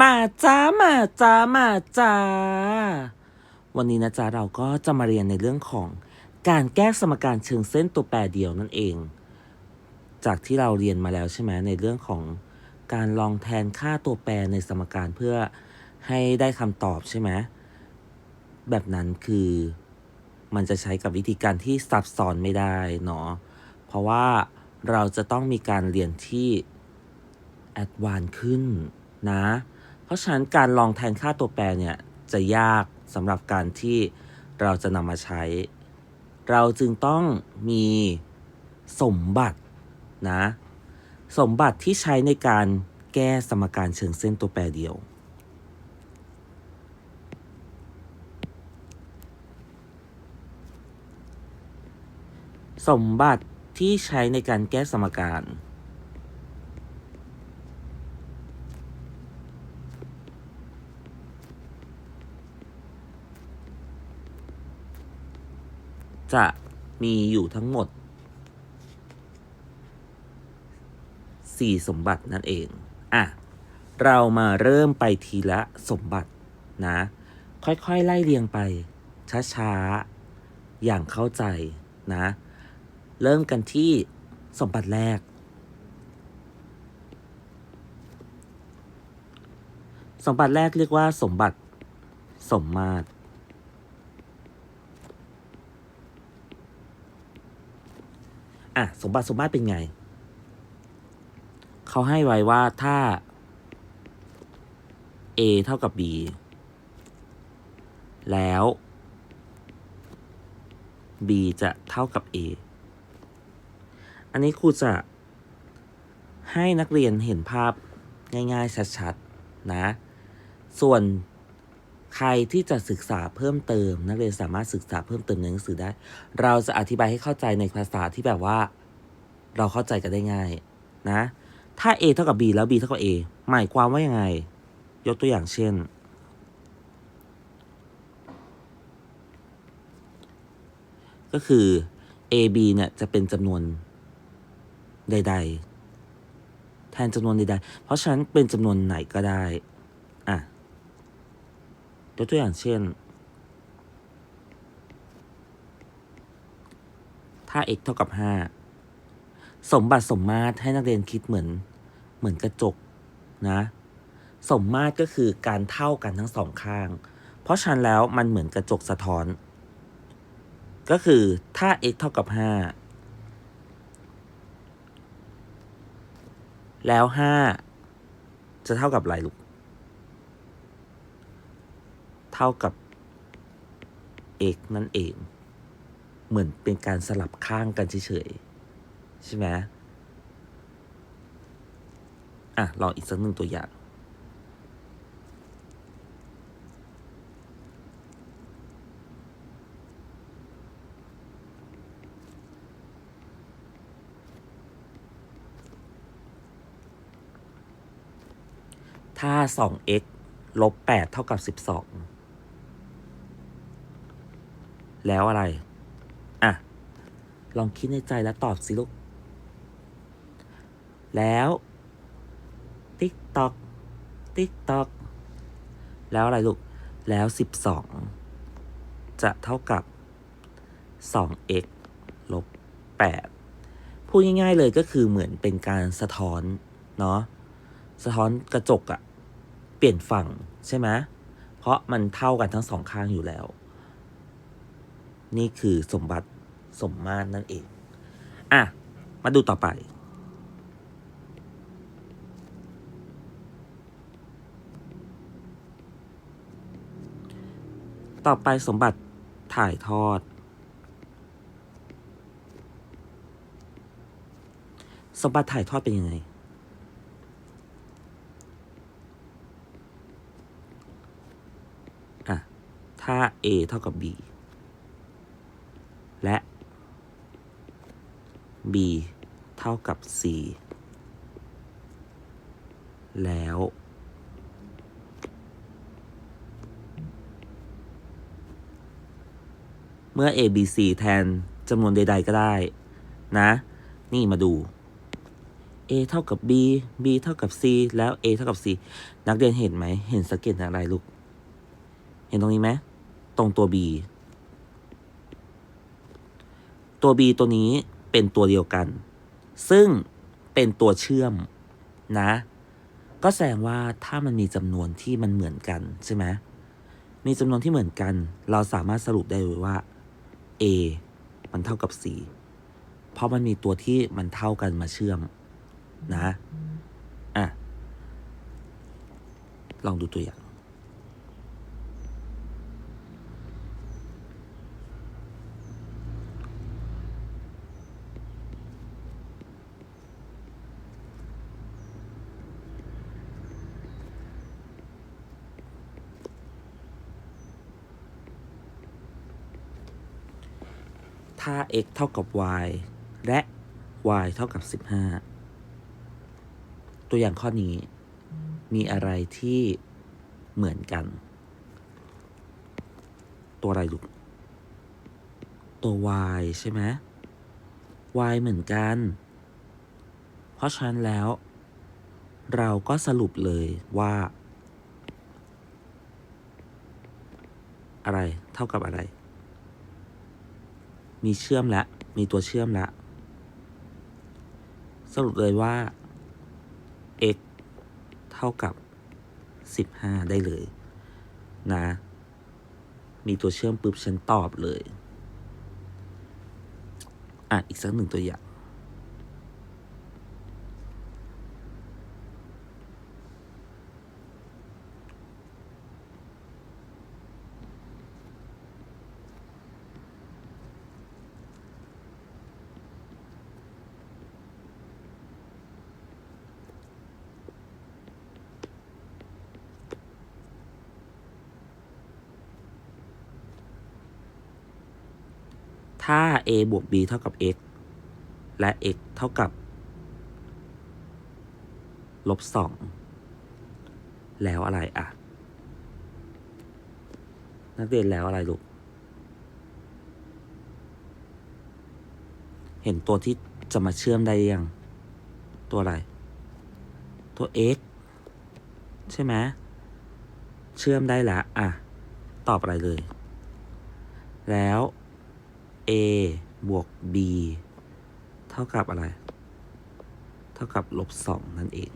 มาจ้ามาจ้ามาจ้า วันนี้นะจ๊ะเราก็จะมาเรียนในเรื่องของการแก้สมการเชิงเส้นตัวแปรเดียวนั่นเอง จากที่เราเรียนมาแล้วใช่ไหมในเรื่องของการลองแทนค่าตัวแปรในสมการเพื่อให้ได้คำตอบใช่ไหมแบบนั้นคือมันจะใช้กับวิธีการที่ซับซ้อนไม่ได้เนาะเพราะว่าเราจะต้องมีการเรียนที่แอดวานซ์ขึ้นนะ ราะฉะนั้นการลองแทนค่าตัวแปรเนี่ยจะยากสำหรับการที่เราจะนำมาใช้ เราจึงต้องมีสมบัตินะ สมบัติที่ใช้ในการแก้สมการเชิงเส้นตัวแปรเดียว สมบัติที่ใช้ในการแก้สมการ จะมีอยู่ทั้งหมด 4 สมบัตินั่นเอง อะ เรามาเริ่มไปทีละสมบัตินะ ค่อยๆ ไล่เรียงไป ช้าๆ อย่างเข้าใจนะ เริ่มกันที่สมบัติแรก สมบัติแรกเรียกว่าสมบัติสมมาตร อะสมบัติสมมาตรเป็นไง เขาให้ไว้ว่าถ้า a เท่ากับ b แล้ว b จะเท่ากับ a อันนี้ครูจะให้นักเรียนเห็นภาพง่ายๆชัดๆนะ ส่วน ใครที่จะศึกษาเพิ่มเติม นักเรียนสามารถศึกษาเพิ่มเติมในหนังสือได้ เราจะอธิบายให้เข้าใจในภาษาที่แบบว่า เราเข้าใจกันได้ง่ายนะ ถ้า a เท่ากับ b แล้ว b เท่ากับ a หมายความว่ายังไง ยกตัวอย่างเช่น ก็คือ a b เนี่ยจะเป็นจำนวนใด ๆ แทนจำนวนใดๆเพราะฉะนั้นเป็นจำนวนไหนก็ได้ ยกตัวอย่างเช่น ถ้า x เท่ากับ 5 สมบัติสมมาตรให้นักเรียนคิดเหมือนเหมือนกระจกนะ สมมาตรก็คือการเท่ากันทั้งสองข้าง เพราะฉะนั้นแล้วมันเหมือนกระจกสะท้อน ก็คือถ้า x เท่ากับ 5 แล้ว 5 จะเท่ากับอะไรลูก เท่ากับ x นั่นเอง เหมือนเป็นการสลับข้างกันเฉยๆ ใช่ไหมอะ ลองอีกสักหนึ่งตัวอย่าง ถ้า 2x ลบ 8 เท่ากับ 12 แล้วอะไร อะ ลองคิดในใจแล้วตอบสิลูก แล้ว ติ๊กตอกติ๊กตอกแล้วอะไรลูก แล้ว 12 จะเท่ากับ 2x ลบ 8 พูดง่ายๆเลยก็คือเหมือนเป็นการสะท้อน เนาะ สะท้อนกระจกอะเปลี่ยนฝั่งใช่ไหมเพราะมันเท่ากันทั้งสองข้างอยู่แล้ว นี่คือสมบัติสมมาตรนั่นเอง อะ มาดูต่อไป ต่อไปสมบัติถ่ายทอด สมบัติถ่ายทอดเป็นยังไง อะ ถ้า a เท่ากับ b และ b เท่ากับ c แล้ว เมื่อ a b c แทนจำนวนใด ๆ ก็ได้ นะ นี่มาดู a เท่ากับ b b เท่ากับ c แล้ว a เท่ากับ c นักเรียนเห็นไหม เห็นสังเกตอะไรลูก เห็นตรงนี้ไหม ตรงตัว b ตัว b ตัวนี้เป็นตัวเดียวกัน ซึ่งเป็นตัวเชื่อมนะ ก็แสดงว่าถ้ามันมีจำนวนที่มันเหมือนกันใช่ไหมมีจำนวนที่เหมือนกัน เราสามารถสรุปได้เลยว่า a มันเท่ากับ c เพราะมันมีตัวที่มันเท่ากันมาเชื่อมนะ อะ ลองดูตัวอย่าง ถ้า x เท่ากับ y และ y เท่ากับ 15 ตัวอย่างข้อนี้มีอะไรที่เหมือนกัน ตัวอะไรลูกตัว y ใช่ไหม y เหมือนกัน เพราะฉะนั้นแล้ว เราก็สรุปเลยว่า อะไรเท่ากับอะไร มีเชื่อมและมีตัวเชื่อมและสรุปเลยว่า x เท่ากับ 15 ได้เลย นะ มีตัวเชื่อมปุ๊บฉันตอบเลย อะ อีกสักหนึ่งตัวอย่าง ถ้า a บวก b เท่ากับ x และ x เท่ากับลบสองแล้วอะไรอะ นักเรียนแล้วอะไรลูก เห็นตัวที่จะมาเชื่อมได้ยัง ตัวอะไร ตัว x ใช่ไหมเชื่อมได้ละอะ ตอบอะไรเลย แล้ว a บวก b เท่ากับอะไร เท่ากับลบสองนั่นเอง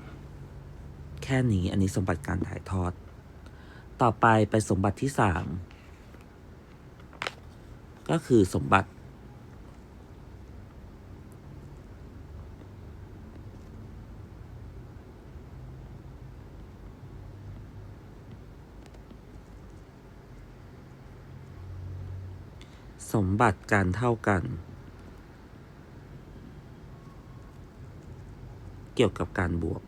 แค่นี้อันนี้สมบัติการถ่ายทอด ต่อไปไปสมบัติที่สามก็คือสมบัติ สมบัติการเท่ากัน เกี่ยวกับการบวก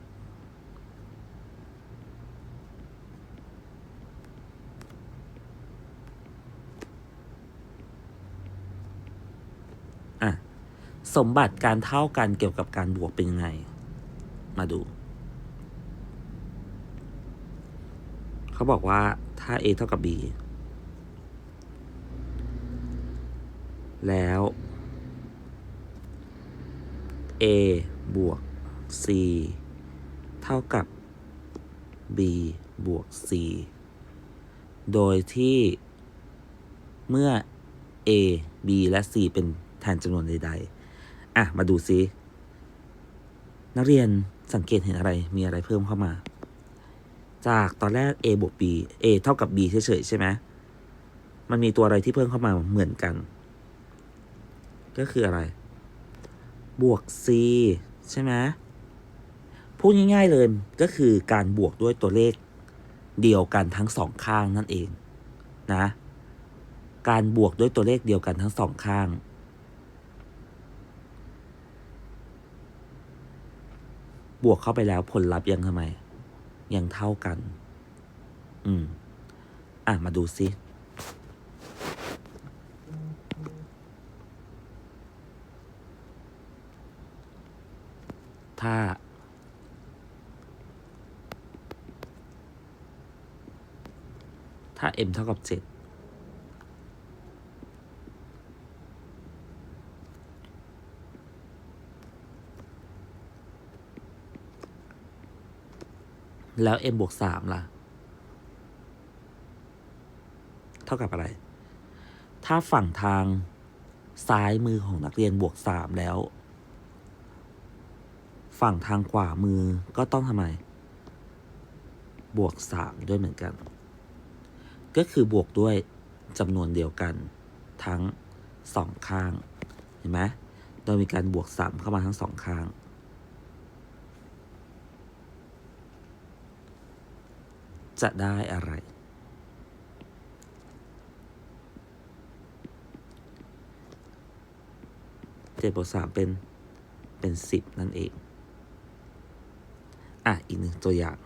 อะ สมบัติการเท่ากันเกี่ยวกับการบวกเป็นยังไง มาดู เขาบอกว่าถ้า a เท่ากับ b แล้ว a บวก c เท่ากับ b บวก c โดยที่เมื่อ a b และ c เป็นแทนจำนวนใด ๆ อะ มาดูซินักเรียนสังเกตเห็นอะไร มีอะไรเพิ่มเข้ามา จากตอนแรก a บวก b a เท่ากับ b เฉยๆใช่ไหมมันมีตัวอะไรที่เพิ่มเข้ามาเหมือนกัน ก็คืออะไร บวก c ใช่ไหมพูดง่าย ๆเลยก็คือการบวกด้วยตัวเลขเดียวกันทั้งสองข้างนั่นเองนะ การบวกด้วยตัวเลขเดียวกันทั้งสองข้าง บวกเข้าไปแล้วผลลัพธ์ยังทำไม ยังเท่ากัน อืม อะ มาดูซิ ถ้า ถ้า m เท่ากับเจ็ดแล้ว m บวกสามล่ะ เท่ากับอะไร ถ้าฝั่งทางซ้ายมือของนักเรียนบวกสามแล้ว ฝั่งทางขวามือก็ต้องทำไม บวกสามด้วยเหมือนกัน ก็คือบวกด้วยจำนวนเดียวกันทั้งสองข้าง เห็นไหมโดยมีการบวกสามเข้ามาทั้งสองข้าง จะได้อะไร เจ็ดบวกสามเป็นเป็นสิบนั่นเอง อะ อีกหนึ่งตัวอย่าง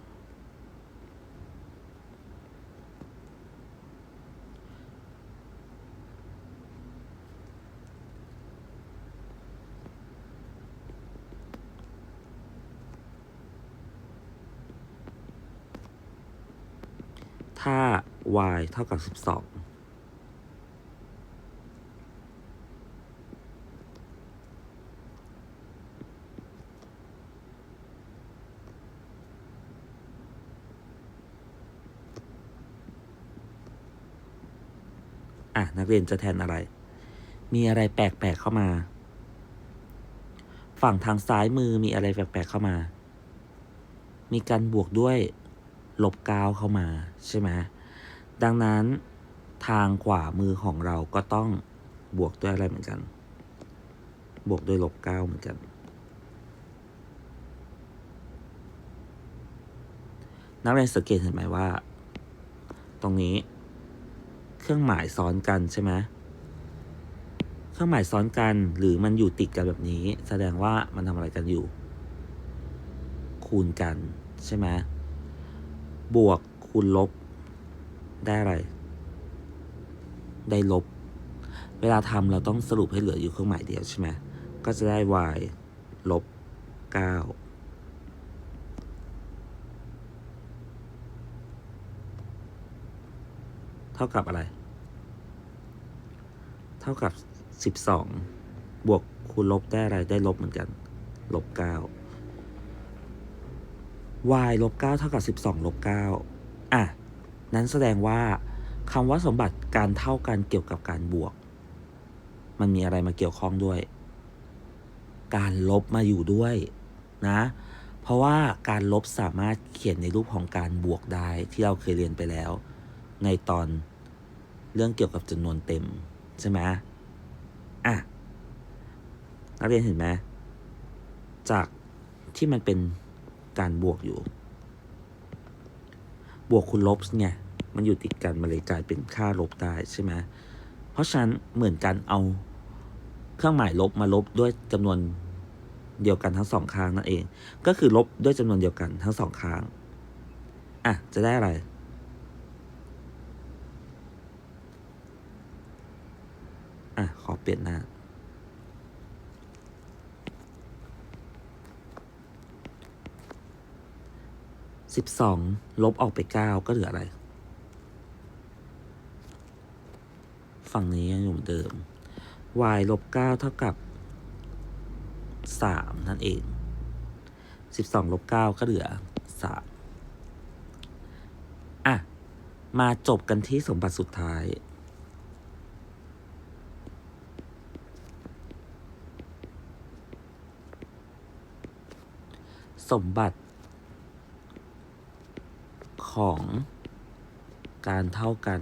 ถ้า y เท่ากับ 12 นักเรียนจะแทนอะไร มีอะไรแปลกๆเข้ามา ฝั่งทางซ้ายมือมีอะไรแปลกๆเข้ามา มีการบวกด้วยลบก้าเข้ามาใช่ไหมดังนั้นทางขวามือของเราก็ต้องบวกด้วยอะไรเหมือนกัน บวกด้วยลบเก้าเหมือนกัน นักเรียนสังเกตเห็นไหมว่า ตรงนี้ เครื่องหมายซ้อนกันใช่ไหมเครื่องหมายซ้อนกันหรือมันอยู่ติดกันแบบนี้ แสดงว่ามันทำอะไรกันอยู่ คูณกันใช่ไหมบวกคูณลบ ได้อะไร ได้ลบ เวลาทำเราต้องสรุปให้เหลืออยู่เครื่องหมายเดียวใช่ไหมก็จะได้ y ลบ9 เท่ากับอะไร เท่ากับสิบสองบวกคูณลบได้อะไรได้ลบเหมือนกัน ลบเก้า y ลบเก้าเท่ากับสิบสองลบเก้าอะ นั้นแสดงว่าคำว่าสมบัติการเท่ากันเกี่ยวกับการบวก มันมีอะไรมาเกี่ยวข้องด้วย การลบมาอยู่ด้วยนะ เพราะว่าการลบสามารถเขียนในรูปของการบวกได้ที่เราเคยเรียนไปแล้ว ในตอนเรื่องเกี่ยวกับจำนวนเต็ม ใช่ไหมอะ นักเรียนเห็นไหมจากที่มันเป็นการบวกอยู่ บวกคูณลบไงมันอยู่ติดกันมันเลยกลายเป็นค่าลบได้ใช่ไหมเพราะฉะนั้นเหมือนกันเอาเครื่องหมายลบมาลบด้วยจำนวนเดียวกันทั้งสองข้างนั่นเอง ก็คือลบด้วยจำนวนเดียวกันทั้งสองข้าง อะ จะได้อะไร อะ ขอเปลี่ยนหน้า สิบสองลบออกไปเก้าก็เหลืออะไร ฝั่งนี้ยังอยู่เหมือนเดิม y ลบเก้าเท่ากับสามนั่นเองสิบสองลบเก้าก็เหลือสามอะ มาจบกันที่สมบัติสุดท้าย สมบัติ ของการเท่ากัน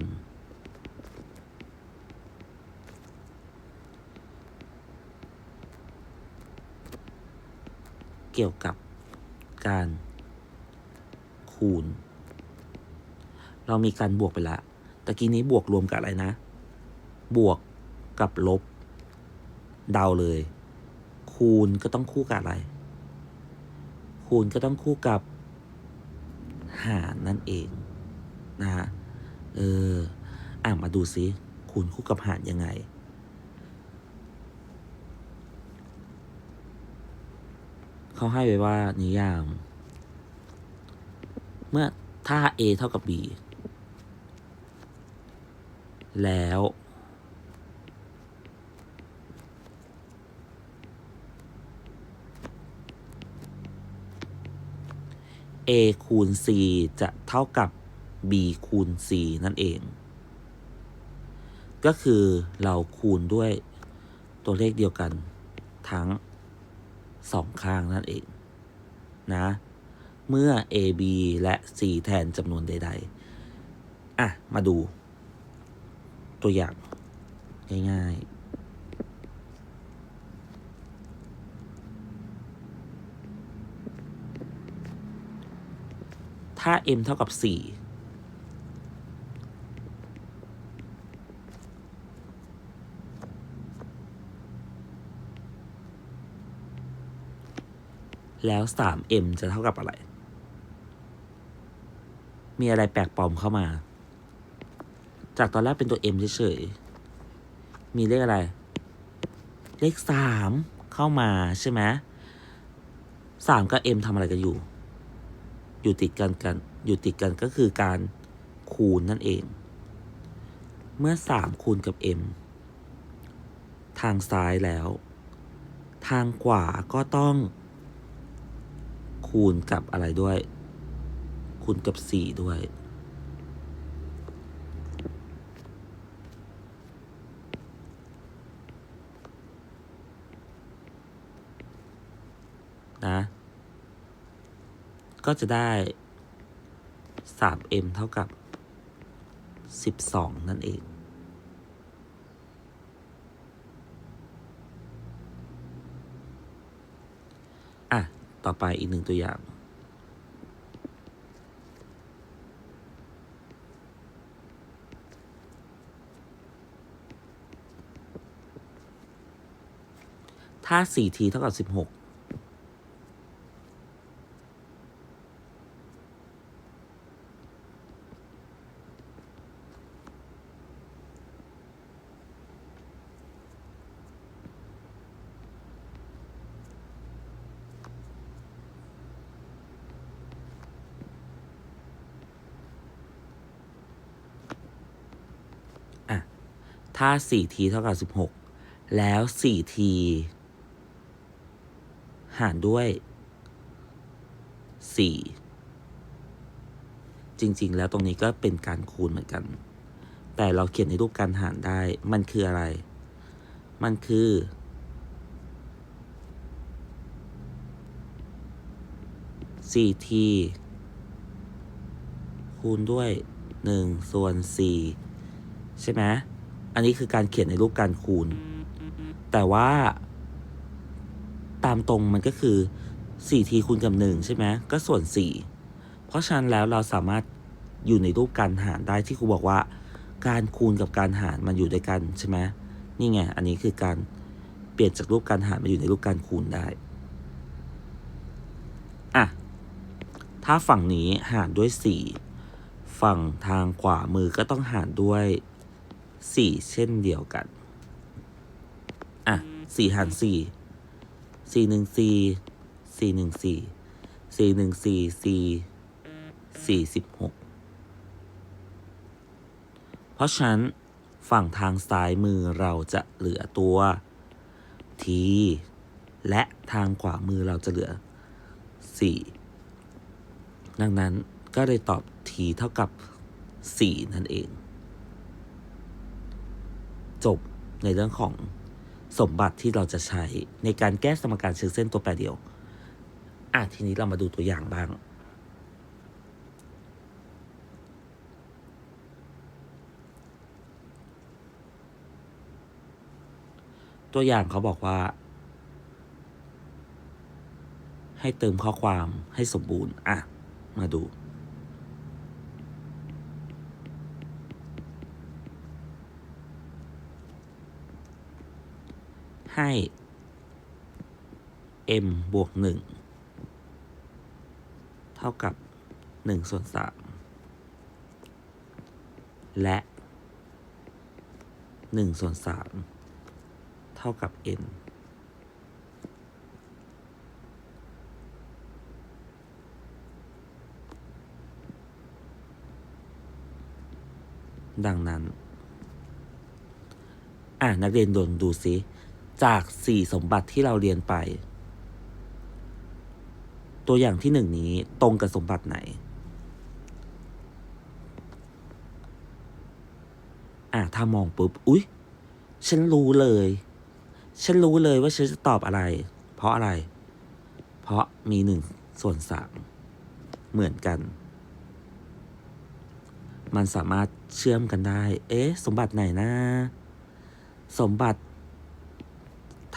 เกี่ยวกับการคูณ เรามีการบวกไปละตะกี้นี้บวกรวมกับอะไรนะ บวกกับลบ เดาเลย คูณก็ต้องคู่กับอะไร คูณก็ต้องคู่กับหารนั่นเองนะฮะเอออะมาดูซิคูณคู่กับหารยังไง เขาให้ไว้ว่านิยาม เมื่อถ้า a เท่ากับ b แล้ว a คูณ c จะเท่ากับ b คูณ c นั่นเอง ก็คือเราคูณด้วยตัวเลขเดียวกันทั้งสองข้างนั่นเอง นะ เมื่อ a b และ c แทนจำนวนใด ๆ อะ มาดูตัวอย่างง่าย ๆ ถ้า m เท่ากับ 4 แล้ว 3m จะเท่ากับอะไร มีอะไรแปลกปลอมเข้ามา จากตอนแรกเป็นตัว m เฉยๆ มีเลขอะไร เลข 3 เข้ามาใช่ไหมสามกับ m ทำอะไรกันอยู่ อยู่ติดกันกัน อยู่ติดกันก็คือการคูณนั่นเอง เมื่อ 3 คูณกับ m ทางซ้ายแล้ว ทางขวาก็ต้อง คูณกับอะไรด้วย คูณกับ 4 ด้วย นะ ก็จะได้ 3m เท่ากับ 12 นั่นเอง อะ ต่อไปอีกหนึ่งตัวอย่างถ้า 4t เท่ากับ 16 อะ ถ้า 4t เท่ากับ 16 แล้ว 4t หารด้วย 4 จริง ๆ แล้วตรงนี้ก็เป็นการคูณเหมือนกัน แต่เราเขียนในรูปการหารได้ มันคืออะไร มันคือ 4t คูณด้วย1ส่วน4ใช่ไหม อันนี้คือการเขียนในรูปการคูณ แต่ว่า ตามตรงมันก็คือ 4t คูณกับ 1 ใช่ไหมก็ส่วน 4 เพราะฉะนั้นแล้วเราสามารถอยู่ในรูปการหารได้ที่ครูบอกว่า การคูณกับการหารมันอยู่ด้วยกันใช่ไหมนี่ไง อันนี้คือการเปลี่ยนจากรูปการหารมาอยู่ในรูปการคูณได้ อะ ถ้าฝั่งนี้หารด้วย 4 ฝั่งทางขวามือก็ต้องหารด้วย 4เช่นเดียวกัน อะ4หาร4 4 1 4 4 1 4 4 1 4 4 4 16เพราะฉะนั้นฝั่งทางซ้ายมือเราจะเหลือตัว t และทางขวามือเราจะเหลือ 4 ดังนั้นก็เลยตอบ t เท่ากับ 4 นั่นเอง จบในเรื่องของสมบัติที่เราจะใช้ในการแก้สมการเชิงเส้นตัวแปรเดียว อะทีนี้เรามาดูตัวอย่างบ้าง ตัวอย่างเขาบอกว่า ให้เติมข้อความให้สมบูรณ์ อะ มาดู ให้ m บวกหนึ่งเท่ากับหนึ่งส่วนสามและหนึ่งส่วนสามเท่ากับ n ดังนั้น อะนักเรียนโดนดูซิ จากสี่สมบัติที่เราเรียนไป ตัวอย่างที่หนึ่งนี้ตรงกับสมบัติไหน อะถ้ามองปุ๊บ อุ๊ย ฉันรู้เลย ฉันรู้เลยว่าฉันจะตอบอะไร เพราะอะไร เพราะมีหนึ่งส่วนสามเหมือนกัน มันสามารถเชื่อมกันได้ เอ๊ะ สมบัติไหนนะ สมบัติ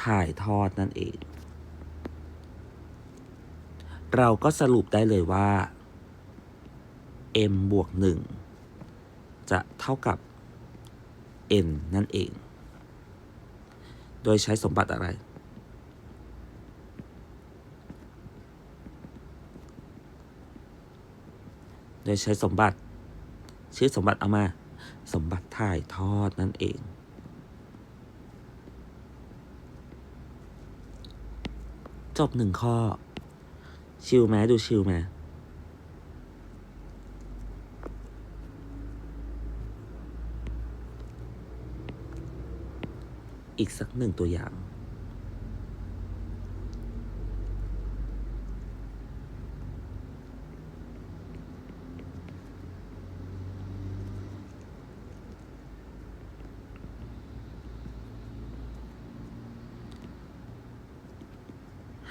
ถ่ายทอดนั่นเอง เราก็สรุปได้เลยว่า m บวกหนึ่งจะเท่ากับ n นั่นเอง โดยใช้สมบัติอะไร โดยใช้สมบัติ ชื่อสมบัติเอามา สมบัติถ่ายทอดนั่นเอง จบหนึ่งข้อ ชิลไหมดูชิลไหมอีกสักหนึ่งตัวอย่าง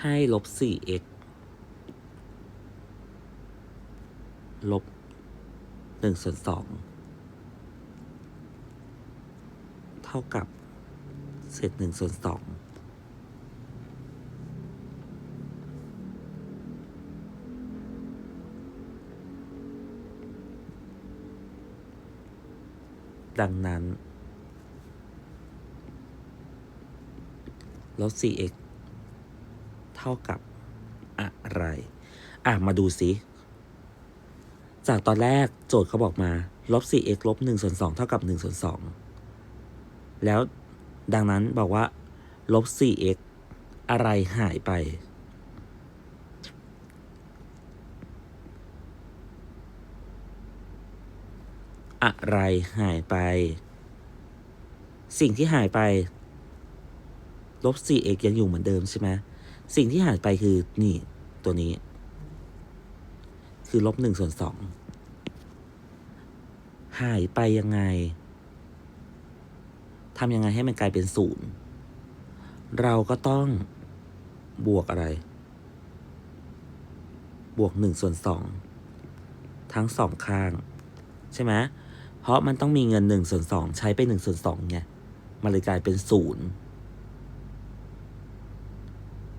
ให้ลบ 4x ลบ1ส่วน2เท่ากับ เศษ1ส่วน2ดังนั้นลบ 4x เท่ากับอะไร อะ มาดูสิ จากตอนแรกโจทย์เขาบอกมาลบ 4x ลบ1ส่วน2เท่ากับ1ส่วน2แล้วดังนั้นบอกว่าลบ 4x อะไรหายไป อะไรหายไป สิ่งที่หายไปลบ 4x ยังอยู่เหมือนเดิมใช่ไหม สิ่งที่หายไปคือนี่ตัวนี้ คือลบ1ส่วน2หายไปยังไงทำยังไงให้มันกลายเป็นศูนย์เราก็ต้องบวกอะไร บวก1ส่วน2ทั้งสองข้าง ใช่ไหมเพราะมันต้องมีเงิน1ส่วน2ใช้ไป1ส่วน2ไงมันเลยกลายเป็นศูนย์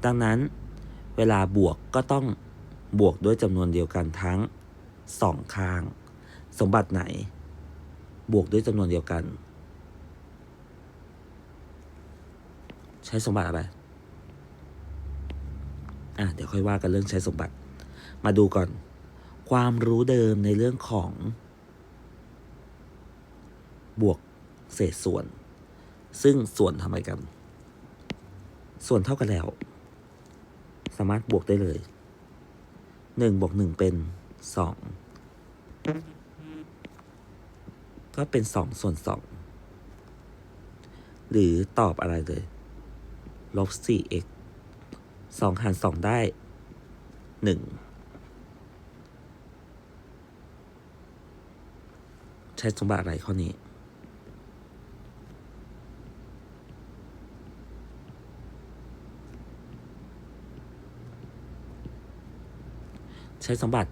ดังนั้นเวลาบวกก็ต้องบวกด้วยจำนวนเดียวกันทั้งสองข้าง สมบัติไหน บวกด้วยจำนวนเดียวกัน ใช้สมบัติอะไรอะเดี๋ยวค่อยว่ากันเรื่องใช้สมบัติ มาดูก่อน ความรู้เดิมในเรื่องของ บวกเศษส่วน ซึ่งส่วนทำไมกัน ส่วนเท่ากันแล้ว สามารถบวกได้เลยหนึ่งบวกหนึ่งเป็นสองก็เป็นสองส่วนสองหรือตอบอะไรเลยลบสี่ x สองหารสองได้หนึ่งใช้สมบัติอะไรข้อนี้ ใช้สมบัติ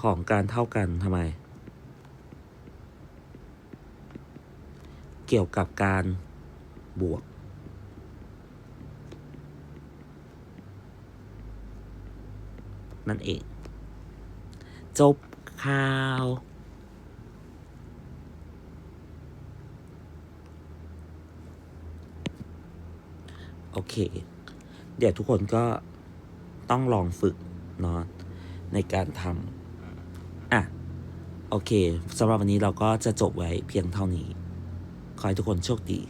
ของการเท่ากันทำไม เกี่ยวกับการบวก นั่นเอง จบข่าวโอเค เดี๋ยวทุกคนก็ต้องลองฝึกเนาะในการทำอะ โอเคสำหรับวันนี้เราก็จะจบไว้เพียงเท่านี้ ขอให้ทุกคนโชคดี